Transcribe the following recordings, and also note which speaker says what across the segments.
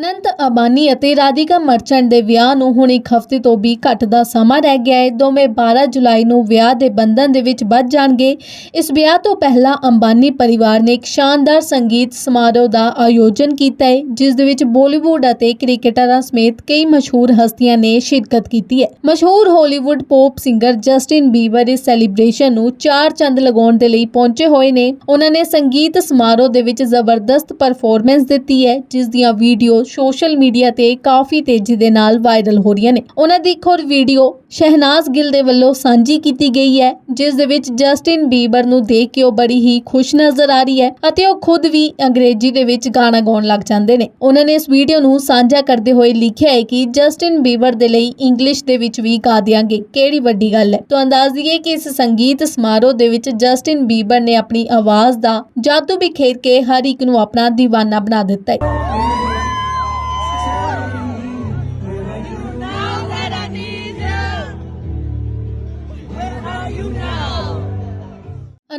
Speaker 1: ਅਨੰਤ ਅਬਾਨੀ ਅਤੇ ਰਾਧਿਕਾ ਮਰਚੈਂਟ ਦੇ ਵਿਆਹ ਨੂੰ ਹੁਣ ਇੱਕ ਹਫ਼ਤੇ ਤੋਂ ਵੀ ਘੱਟ ਦਾ ਸਮਾਂ ਰਹਿ ਗਿਆ ਹੈ। ਦੋਵੇਂ 12 ਜੁਲਾਈ ਨੂੰ ਵਿਆਹ ਦੇ ਬੰਧਨ ਦੇ ਵਿੱਚ ਬੱਝ ਜਾਣਗੇ। ਇਸ ਵਿਆਹ ਤੋਂ ਪਹਿਲਾਂ ਅੰਬਾਨੀ ਪਰਿਵਾਰ ਨੇ ਇੱਕ ਸ਼ਾਨਦਾਰ ਸੰਗੀਤ ਸਮਾਰੋਹ ਦਾ ਆਯੋਜਨ ਕੀਤਾ ਹੈ, ਜਿਸ ਦੇ ਵਿੱਚ ਬਾਲੀਵੁੱਡ ਅਤੇ ਕ੍ਰਿਕਟਰਾਂ ਸਮੇਤ ਕਈ ਮਸ਼ਹੂਰ ਹਸਤੀਆਂ ਨੇ ਸ਼ਿਰਕਤ ਕੀਤੀ ਹੈ। ਮਸ਼ਹੂਰ Hollywood pop singer Justin Bieber ਇਸ ਸੈਲੀਬ੍ਰੇਸ਼ਨ ਨੂੰ ਚਾਰ ਚੰਦ ਲਗਾਉਣ ਦੇ ਲਈ ਪਹੁੰਚੇ ਹੋਏ ਨੇ। ਉਹਨਾਂ ਨੇ ਸੰਗੀਤ ਸਮਾਰੋਹ ਦੇ ਵਿੱਚ ਜ਼ਬਰਦਸਤ ਪਰਫਾਰਮੈਂਸ ਦਿੱਤੀ ਹੈ, ਜਿਸ ਦੀਆਂ ਵੀਡੀਓ ਸੋਸ਼ਲ ਮੀਡੀਆ ਤੇ ਕਾਫੀ ਤੇਜ਼ੀ ਦੇ ਨਾਲ ਵਾਇਰਲ ਹੋ ਰਹੀਆਂ ਨੇ। ਉਹਨਾਂ ਦੀ ਇੱਕ ਹੋਰ ਵੀਡੀਓ ਸ਼ਹਿਨਾਜ਼ ਗਿੱਲ ਦੇ ਵੱਲੋਂ ਸਾਂਝੀ ਕੀਤੀ ਗਈ ਹੈ, ਜਿਸ ਦੇ ਵਿੱਚ ਜਸਟਿਨ ਬੀਬਰ ਨੂੰ ਦੇਖ ਕੇ ਉਹ ਬੜੀ ਹੀ ਖੁਸ਼ ਨਜ਼ਰ ਆ ਰਹੀ ਹੈ ਅਤੇ ਉਹ ਖੁਦ ਵੀ ਅੰਗਰੇਜ਼ੀ ਦੇ ਵਿੱਚ ਗਾਣਾ ਗਾਉਣ ਲੱਗ ਜਾਂਦੇ ਨੇ। ਉਹਨਾਂ ਨੇ ਇਸ ਵੀਡੀਓ ਨੂੰ ਸਾਂਝਾ ਕਰਦੇ ਹੋਏ ਲਿਖਿਆ ਹੈ ਕਿ ਜਸਟਿਨ ਬੀਬਰ ਦੇ ਲਈ ਇੰਗਲਿਸ਼ ਦੇ ਵਿੱਚ ਵੀ ਗਾ ਦਿਆਂਗੇ। ਕਿਹੜੀ ਵੱਡੀ ਗੱਲ ਹੈ? ਤੋਂ ਅੰਦਾਜ਼ ਦਈਏ ਕਿ ਇਸ ਸੰਗੀਤ ਸਮਾਰੋਹ ਦੇ ਵਿੱਚ ਜਸਟਿਨ ਬੀਬਰ ਨੇ ਆਪਣੀ ਆਵਾਜ਼ ਦਾ ਜਾਦੂ ਬਿਖੇਰ ਕੇ ਹਰ ਇੱਕ ਨੂੰ ਆਪਣਾ دیਵਾਨਾ ਬਣਾ ਦਿੱਤਾ ਹੈ।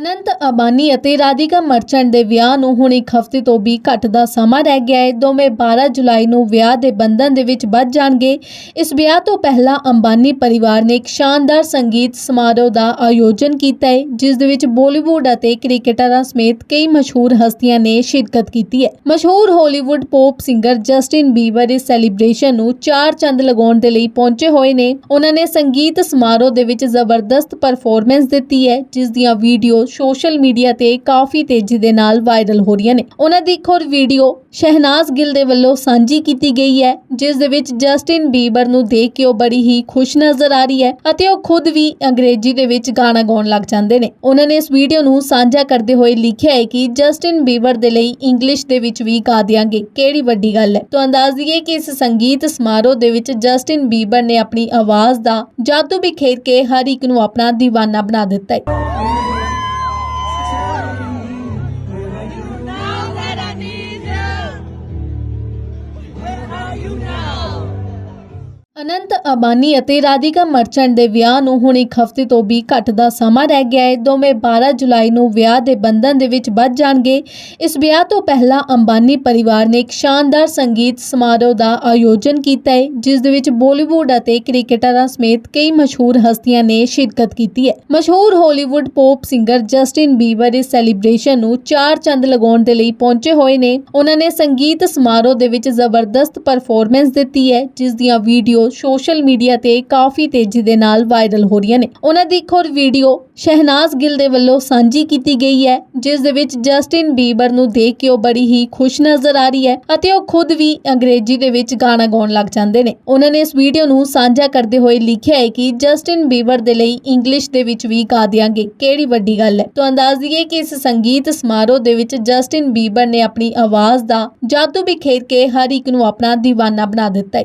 Speaker 1: ਅਨੰਤ ਅਬਾਨੀ ਅਤੇ ਰਾਧਿਕਾ ਮਰਚੈਂਟ ਦੇ ਵਿਆਹ ਨੂੰ ਹੁਣ ਇੱਕ ਹਫ਼ਤੇ ਤੋਂ ਵੀ ਘੱਟ ਦਾ ਸਮਾਂ ਰਹਿ ਗਿਆ ਹੈ। ਦੋਵੇਂ 12 ਜੁਲਾਈ ਨੂੰ ਵਿਆਹ ਦੇ ਬੰਧਨ ਦੇ ਵਿੱਚ ਬੱਝ ਜਾਣਗੇ। ਇਸ ਵਿਆਹ ਤੋਂ ਪਹਿਲਾਂ ਅੰਬਾਨੀ ਪਰਿਵਾਰ ਨੇ ਇੱਕ ਸ਼ਾਨਦਾਰ ਸੰਗੀਤ ਸਮਾਰੋਹ ਦਾ ਆਯੋਜਨ ਕੀਤਾ ਹੈ, ਜਿਸ ਦੇ ਵਿੱਚ ਬਾਲੀਵੁੱਡ ਅਤੇ ਕ੍ਰਿਕਟਰਾਂ ਸਮੇਤ ਕਈ ਮਸ਼ਹੂਰ ਹਸਤੀਆਂ ਨੇ ਸ਼ਿਰਕਤ ਕੀਤੀ ਹੈ। ਮਸ਼ਹੂਰ Hollywood pop singer Justin Bieber ਇਸ ਸੈਲੀਬ੍ਰੇਸ਼ਨ ਨੂੰ ਚਾਰ ਚੰਦ ਲਗਾਉਣ ਦੇ ਲਈ ਪਹੁੰਚੇ ਹੋਏ ਨੇ। ਉਹਨਾਂ ਨੇ ਸੰਗੀਤ ਸਮਾਰੋਹ ਦੇ ਵਿੱਚ ਜ਼ਬਰਦਸਤ ਪਰਫਾਰਮੈਂਸ ਦਿੱਤੀ ਹੈ, ਜਿਸ ਦੀਆਂ ਵੀਡੀਓ ਸੋਸ਼ਲ ਮੀਡੀਆ ਤੇ ਕਾਫੀ ਤੇਜ਼ੀ ਦੇ ਨਾਲ ਵਾਇਰਲ ਹੋ ਰਹੀਆਂ ਨੇ। ਉਹਨਾਂ ਦੀ ਇੱਕ ਹੋਰ ਵੀਡੀਓ ਸ਼ਹਿਨਾਜ਼ ਗਿੱਲ ਦੇ ਵੱਲੋਂ ਸਾਂਝੀ ਕੀਤੀ ਗਈ ਹੈ, ਜਿਸ ਦੇ ਵਿੱਚ ਜਸਟਿਨ ਬੀਬਰ ਨੂੰ ਦੇਖ ਕੇ ਉਹ ਬੜੀ ਹੀ ਖੁਸ਼ ਨਜ਼ਰ ਆ ਰਹੀ ਹੈ ਅਤੇ ਉਹ ਖੁਦ ਵੀ ਅੰਗਰੇਜ਼ੀ ਦੇ ਵਿੱਚ ਗਾਣਾ ਗਾਉਣ ਲੱਗ ਜਾਂਦੇ ਨੇ। ਉਹਨਾਂ ਨੇ ਇਸ ਵੀਡੀਓ ਨੂੰ ਸਾਂਝਾ ਕਰਦੇ ਹੋਏ ਲਿਖਿਆ ਹੈ ਕਿ ਜਸਟਿਨ ਬੀਬਰ ਦੇ ਲਈ ਇੰਗਲਿਸ਼ ਦੇ ਵਿੱਚ ਵੀ ਗਾ ਦਿਆਂਗੇ। ਕਿਹੜੀ ਵੱਡੀ ਗੱਲ ਹੈ? ਤੋਂ ਅੰਦਾਜ਼ ਦਈਏ ਕਿ ਇਸ ਸੰਗੀਤ ਸਮਾਰੋਹ ਦੇ ਵਿੱਚ ਜਸਟਿਨ ਬੀਬਰ ਨੇ ਆਪਣੀ ਆਵਾਜ਼ ਦਾ ਜਾਦੂ ਬਿਖੇਰ ਕੇ ਹਰ ਇੱਕ ਨੂੰ ਆਪਣਾ دیਵਾਨਾ ਬਣਾ ਦਿੱਤਾ ਹੈ। ਅਨੰਤ ਅਬਾਨੀ ਅਤੇ ਰਾਧਿਕਾ ਮਰਚੈਂਟ ਦੇ ਵਿਆਹ ਨੂੰ ਹੁਣ ਇੱਕ ਹਫ਼ਤੇ ਤੋਂ ਵੀ ਘੱਟ ਦਾ ਸਮਾਂ ਰਹਿ ਗਿਆ ਹੈ। ਦੋਵੇਂ 12 ਜੁਲਾਈ ਨੂੰ ਵਿਆਹ ਦੇ ਬੰਧਨ ਦੇ ਵਿੱਚ ਬੱਝ ਜਾਣਗੇ। ਇਸ ਵਿਆਹ ਤੋਂ ਪਹਿਲਾਂ ਅੰਬਾਨੀ ਪਰਿਵਾਰ ਨੇ ਇੱਕ ਸ਼ਾਨਦਾਰ ਸੰਗੀਤ ਸਮਾਰੋਹ ਦਾ ਆਯੋਜਨ ਕੀਤਾ ਹੈ, ਜਿਸ ਦੇ ਵਿੱਚ ਬਾਲੀਵੁੱਡ ਅਤੇ ਕ੍ਰਿਕਟਰਾਂ ਸਮੇਤ ਕਈ ਮਸ਼ਹੂਰ ਹਸਤੀਆਂ ਨੇ ਸ਼ਿਰਕਤ ਕੀਤੀ ਹੈ। ਮਸ਼ਹੂਰ Hollywood pop singer Justin Bieber ਇਸ ਸੈਲੀਬ੍ਰੇਸ਼ਨ ਨੂੰ ਚਾਰ ਚੰਦ ਲਗਾਉਣ ਦੇ ਲਈ ਪਹੁੰਚੇ ਹੋਏ ਨੇ। ਉਹਨਾਂ ਨੇ ਸੰਗੀਤ ਸਮਾਰੋਹ ਦੇ ਵਿੱਚ ਜ਼ਬਰਦਸਤ ਪਰਫਾਰਮੈਂਸ ਦਿੱਤੀ ਹੈ, ਜਿਸ ਦੀਆਂ ਵੀਡੀਓ ਸੋਸ਼ਲ ਮੀਡੀਆ ਤੇ ਕਾਫੀ ਤੇਜ਼ੀ ਦੇ ਨਾਲ ਵਾਇਰਲ ਹੋ ਰਹੀਆਂ ਨੇ। ਉਹਨਾਂ ਦੀ ਇੱਕ ਹੋਰ ਵੀਡੀਓ ਸ਼ਹਿਨਾਜ਼ ਗਿੱਲ ਦੇ ਵੱਲੋਂ ਸਾਂਝੀ ਕੀਤੀ ਗਈ ਹੈ, ਜਿਸ ਦੇ ਵਿੱਚ ਜਸਟਿਨ ਬੀਬਰ ਨੂੰ ਦੇਖ ਕੇ ਉਹ ਬੜੀ ਹੀ ਖੁਸ਼ ਨਜ਼ਰ ਆ ਰਹੀ ਹੈ ਅਤੇ ਉਹ ਖੁਦ ਵੀ ਅੰਗਰੇਜ਼ੀ ਦੇ ਵਿੱਚ ਗਾਣਾ ਗਾਉਣ ਲੱਗ ਜਾਂਦੇ ਨੇ। ਉਹਨਾਂ ਨੇ ਇਸ ਵੀਡੀਓ ਨੂੰ ਸਾਂਝਾ ਕਰਦੇ ਹੋਏ ਲਿਖਿਆ ਹੈ ਕਿ ਜਸਟਿਨ ਬੀਬਰ ਦੇ ਲਈ ਇੰਗਲਿਸ਼ ਦੇ ਵਿੱਚ ਵੀ ਗਾ ਦਿਆਂਗੇ। ਕਿਹੜੀ ਵੱਡੀ ਗੱਲ ਹੈ? ਤੋਂ ਅੰਦਾਜ਼ ਦਈਏ ਕਿ ਇਸ ਸੰਗੀਤ ਸਮਾਰੋਹ ਦੇ ਵਿੱਚ ਜਸਟਿਨ ਬੀਬਰ ਨੇ ਆਪਣੀ ਆਵਾਜ਼ ਦਾ ਜਾਦੂ ਬਿਖੇਰ ਕੇ ਹਰ ਇੱਕ ਨੂੰ ਆਪਣਾ دیਵਾਨਾ ਬਣਾ ਦਿੱਤਾ ਹੈ।